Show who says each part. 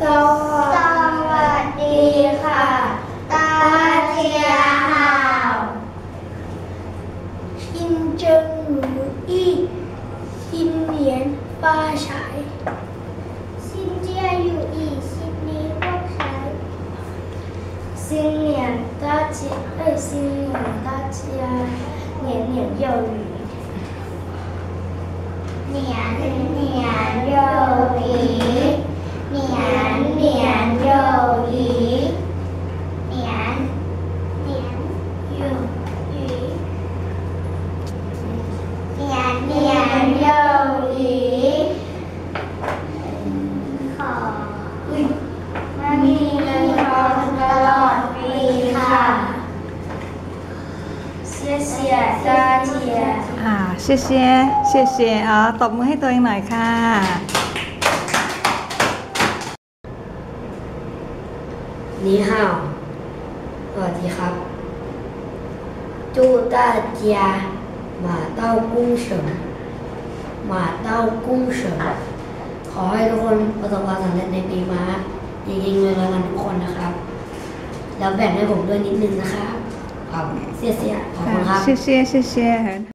Speaker 1: สวัสดีค่ะตาเทียหาว
Speaker 2: ยินเจ
Speaker 3: ิงห
Speaker 2: นูอี้ยินเหรียญป้าฉาย
Speaker 1: ซินเจียอยู่อีซินนี้พวกใช้ซินเหรียญตาเจียเอ้ยซินเหรียญตาเจียเหรียญเหรียญเยาหลีเหรียญ มีเงินทอตลอดปีค่ะเสียเสียตาเทีย
Speaker 4: อ่าเสียเสียเสียเสียออตบมือให้ตัวเองหน่อยค่ะ
Speaker 3: นี่ห่สวัสดีครับ祝大家马到功成。马到功成ขอให้ทุกคนประสบความสำเร็จในปีม้า ยิงยิงเงินรางวัลทุกคนนะครับ แล้วแบ่งให้ผมด้วยนิดนึงนะครับขอบเสียเสียขอบคุณครับ 谢
Speaker 4: 谢谢谢，很好。